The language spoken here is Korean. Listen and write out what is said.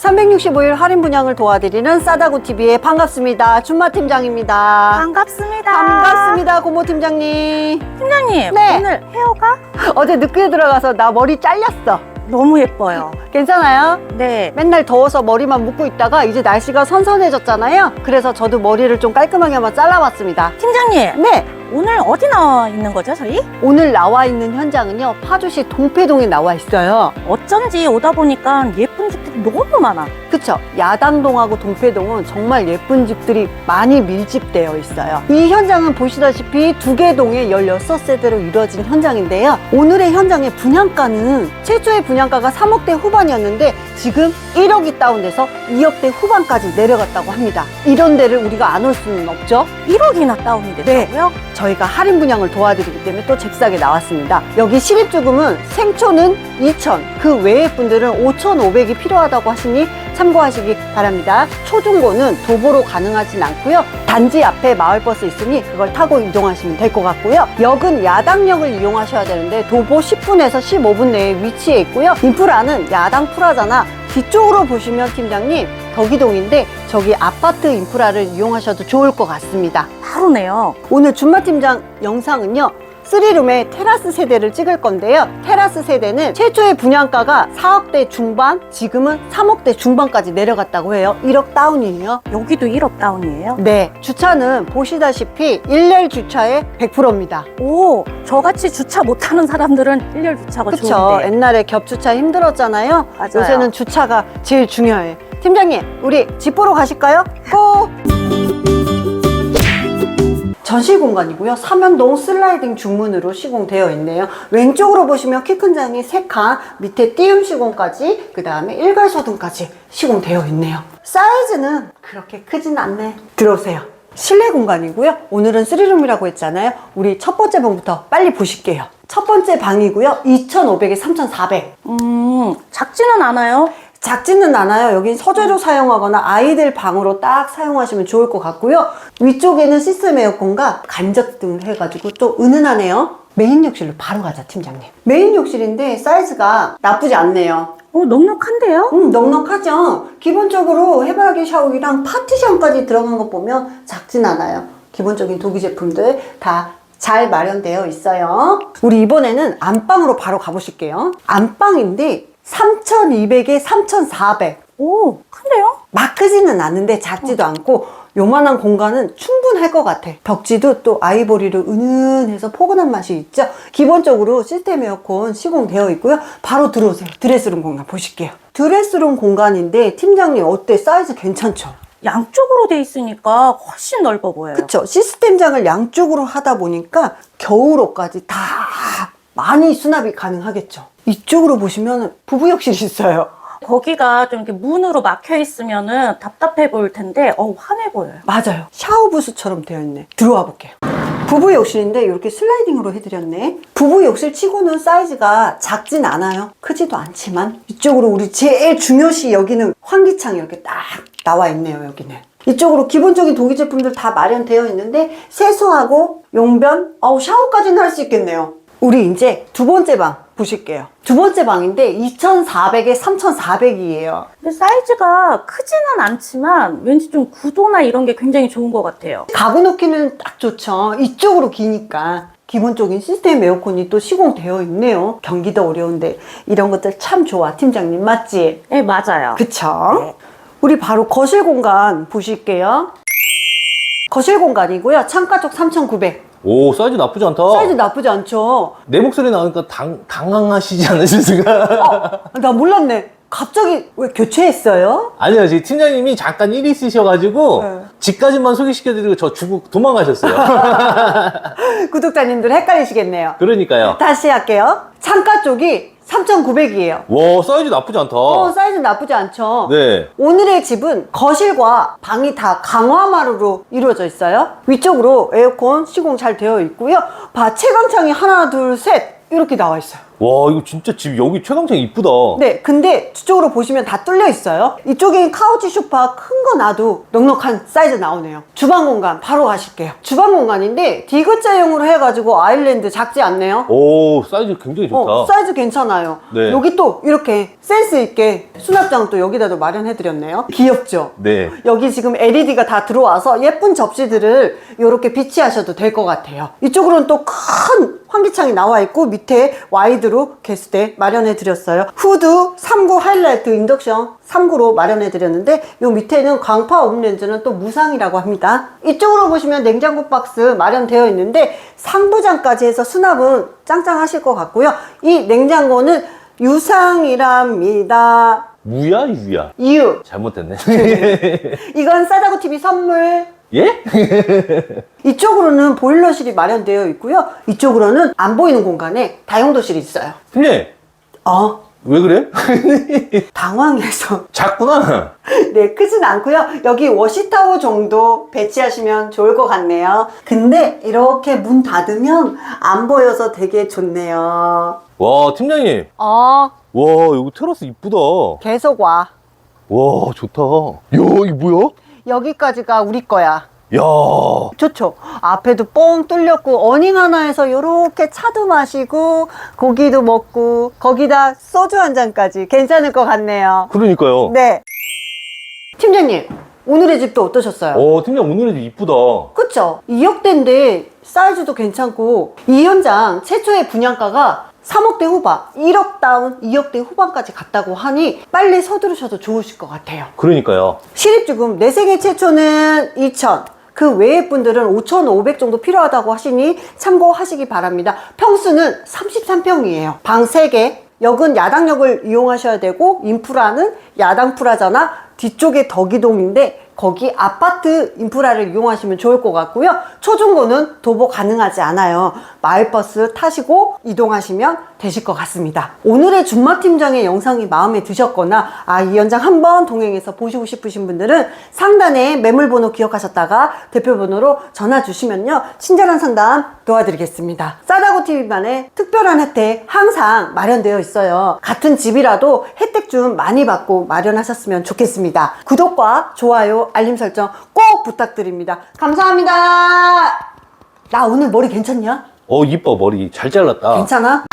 365일 할인 분양을 도와드리는 싸다구 TV의 반갑습니다. 준마 팀장입니다. 반갑습니다. 반갑습니다, 고모 팀장님. 팀장님, 네. 오늘 헤어가 어제 늦게 들어가서 나 머리 잘렸어. 너무 예뻐요. 괜찮아요? 네. 맨날 더워서 머리만 묶고 있다가 이제 날씨가 선선해졌잖아요. 그래서 저도 머리를 좀 깔끔하게 한번 잘라봤습니다. 팀장님, 네, 오늘 어디 나와 있는 거죠, 저희? 오늘 나와 있는 현장은요, 파주시 동패동에 나와 있어요. 어쩐지 오다 보니까 예쁜 너무 많아. 그쵸? 야당동하고 동패동은 정말 예쁜 집들이 많이 밀집되어 있어요. 이 현장은 보시다시피 두 개 동에 16세대로 이루어진 현장인데요. 오늘의 현장의 분양가는 최초의 분양가가 3억대 후반이었는데 지금 1억이 다운돼서 2억대 후반까지 내려갔다고 합니다. 이런 데를 우리가 안 올 수는 없죠. 1억이나 다운이 됐다고요? 저희가 할인 분양을 도와드리기 때문에 또 잽싸게 나왔습니다. 여기 실입주금은 생초는 2천, 그 외의 분들은 5,500이 필요하다고 하시니 참고하시기 바랍니다. 초중고는 도보로 가능하진 않고요. 단지 앞에 마을버스 있으니 그걸 타고 이동하시면 될 것 같고요. 역은 야당역을 이용하셔야 되는데 도보 10분에서 15분 내에 위치해 있고요. 인프라는 야당 프라자나 뒤쪽으로 보시면 팀장님 덕이동인데 저기 아파트 인프라를 이용하셔도 좋을 것 같습니다. 바로네요. 오늘 준마 팀장 영상은요. 3룸의 테라스 세대를 찍을 건데요. 테라스 세대는 최초의 분양가가 4억대 중반, 지금은 3억대 중반까지 내려갔다고 해요. 1억 다운이에요. 여기도 1억 다운이에요? 네, 주차는 보시다시피 일렬 주차의 100%입니다. 오, 저같이 주차 못하는 사람들은 일렬 주차가 그쵸? 좋은데. 옛날에 겹주차 힘들었잖아요. 맞아요. 요새는 주차가 제일 중요해. 팀장님, 우리 집 보러 가실까요? 고! 전실 공간이고요. 삼연동 슬라이딩 중문으로 시공되어 있네요. 왼쪽으로 보시면 키 큰 장이 3칸, 밑에 띄움 시공까지, 그 다음에 일괄 소등까지 시공되어 있네요. 사이즈는 그렇게 크진 않네. 들어오세요. 실내 공간이고요. 오늘은 3룸이라고 했잖아요. 우리 첫 번째 방부터 빨리 보실게요. 첫 번째 방이고요. 2,500에 3,400. 음, 작지는 않아요? 작지는 않아요. 여긴 서재로 사용하거나 아이들 방으로 딱 사용하시면 좋을 것 같고요. 위쪽에는 시스템 에어컨과 간접 등을 해가지고 또 은은하네요. 메인 욕실로 바로 가자, 팀장님. 메인 욕실인데 사이즈가 나쁘지 않네요. 오, 넉넉한데요? 음, 넉넉하죠? 기본적으로 해바라기 샤워기랑 파티션까지 들어간 거 보면 작진 않아요. 기본적인 도기 제품들 다 잘 마련되어 있어요. 우리 이번에는 안방으로 바로 가보실게요. 안방인데 3,200에 3,400. 오, 큰데요? 막 크지는 않은데 작지도 않고 요만한 공간은 충분할 것 같아. 벽지도 또 아이보리로 은은해서 포근한 맛이 있죠. 기본적으로 시스템 에어컨 시공되어 있고요. 바로 들어오세요. 드레스룸 공간 보실게요. 드레스룸 공간인데 팀장님 어때? 사이즈 괜찮죠? 양쪽으로 돼 있으니까 훨씬 넓어 보여요. 그쵸. 시스템장을 양쪽으로 하다 보니까 겨울옷까지 다 많이 수납이 가능하겠죠. 이쪽으로 보시면 부부욕실이 있어요. 거기가 좀 이렇게 문으로 막혀 있으면은 답답해 보일 텐데, 어 환해 보여요. 맞아요. 샤워 부스처럼 되어 있네. 들어와 볼게요. 부부 욕실인데 이렇게 슬라이딩으로 해드렸네. 부부 욕실 치고는 사이즈가 작진 않아요. 크지도 않지만 이쪽으로 우리 제일 중요시 여기는 환기창이 이렇게 딱 나와 있네요. 여기는. 이쪽으로 기본적인 도기 제품들 다 마련되어 있는데 세수하고 용변, 어우 샤워까지는 할 수 있겠네요. 우리 이제 두 번째 방 보실게요. 두 번째 방인데 2,400에 3,400이에요. 근데 사이즈가 크지는 않지만 왠지 좀 구도나 이런 게 굉장히 좋은 것 같아요. 가구 놓기는 딱 좋죠. 이쪽으로 기니까. 기본적인 시스템 에어컨이 또 시공되어 있네요. 경기도 어려운데 이런 것들 참 좋아. 팀장님 맞지? 네, 맞아요. 그쵸? 네. 우리 바로 거실 공간 보실게요. 거실 공간이고요. 창가 쪽 3,900. 오 사이즈 나쁘지 않다. 사이즈 나쁘지 않죠? 내 목소리 나오니까 당, 당황하시지 않으셨을까? 아, 나 몰랐네. 갑자기 왜 교체했어요? 아니요, 지금 팀장님이 잠깐 일 있으셔가지고 네. 집까지만 소개시켜드리고 저 주고 도망가셨어요. 구독자님들 헷갈리시겠네요. 그러니까요. 다시 할게요. 창가 쪽이 3,900이에요. 와 사이즈 나쁘지 않다. 어, 사이즈 나쁘지 않죠? 네. 오늘의 집은 거실과 방이 다 강화마루로 이루어져 있어요. 위쪽으로 에어컨 시공 잘 되어 있고요. 봐, 채광창이 하나, 둘, 셋 이렇게 나와 있어요. 와 이거 진짜 집 여기 최강창 이쁘다. 네, 근데 뒤쪽으로 보시면 다 뚫려 있어요. 이쪽에 카우치 소파 큰 놔도 넉넉한 사이즈 나오네요. 주방 공간 바로 가실게요. 주방 공간인데 디귿자형으로 해가지고 아일랜드 작지 않네요. 오, 사이즈 굉장히 좋다. 어, 사이즈 괜찮아요. 네. 여기 또 이렇게 센스 있게 수납장 또 여기다도 마련해드렸네요. 귀엽죠? 네. 여기 지금 LED가 다 들어와서 예쁜 접시들을 이렇게 비치하셔도 될 것 같아요. 이쪽으로는 또 큰 환기창이 나와 있고 밑에 와이드 로 개수대 마련해 드렸어요. 후드 3구 하이라이트 인덕션 3구로 마련해 드렸는데 이 밑에는 광파 옵렌즈는 또 무상이라고 합니다. 이쪽으로 보시면 냉장고 박스 마련되어 있는데 상부장까지 해서 수납은 짱짱하실 것 같고요. 이 냉장고는 유상이랍니다. 무야, 유야? 이유 잘못됐네. 이건 싸다고 TV 선물 예? 이쪽으로는 보일러실이 마련되어 있고요. 이쪽으로는 안 보이는 공간에 다용도실이 있어요. 팀장님, 어, 왜 그래? 당황해서. 작구나. 네, 크진 않고요. 여기 워시타워 정도 배치하시면 좋을 것 같네요. 근데 이렇게 문 닫으면 안 보여서 되게 좋네요. 와, 팀장님. 어, 와, 여기 테라스 이쁘다. 계속 와. 와, 좋다. 야, 이게 뭐야? 여기까지가 우리 거야. 야, 좋죠. 앞에도 뻥 뚫렸고 어닝 하나에서 이렇게 차도 마시고 고기도 먹고 거기다 소주 한 잔까지 괜찮을 것 같네요. 그러니까요. 네. 팀장님, 오늘의 집도 어떠셨어요? 어, 팀장 오늘은 이쁘다. 그쵸? 2억대인데 사이즈도 괜찮고 이 현장 최초의 분양가가 3억대 후반, 1억 다운 2억대 후반까지 갔다고 하니 빨리 서두르셔도 좋으실 것 같아요. 그러니까요. 시립주금 내 생애 최초는 2천. 그 외의 분들은 5,500 정도 필요하다고 하시니 참고하시기 바랍니다. 평수는 33평이에요. 방 3개. 역은 야당역을 이용하셔야 되고 인프라는 야당프라잖아. 뒤쪽에 덕이동인데 거기 아파트 인프라를 이용하시면 좋을 것 같고요. 초중고는 도보 가능하지 않아요. 마을버스 타시고 이동하시면 되실 것 같습니다. 오늘의 준마 팀장의 영상이 마음에 드셨거나 아 이 현장 한번 동행해서 보시고 싶으신 분들은 상단에 매물번호 기억하셨다가 대표번호로 전화 주시면요 친절한 상담 도와드리겠습니다. 싸다고 TV만의 특별한 혜택 항상 마련되어 있어요. 같은 집이라도 혜택 좀 많이 받고 마련하셨으면 좋겠습니다. 구독과 좋아요, 알림 설정 꼭 부탁드립니다. 감사합니다. 나 오늘 머리 괜찮냐? 어, 이뻐, 머리. 잘 잘랐다. 괜찮아?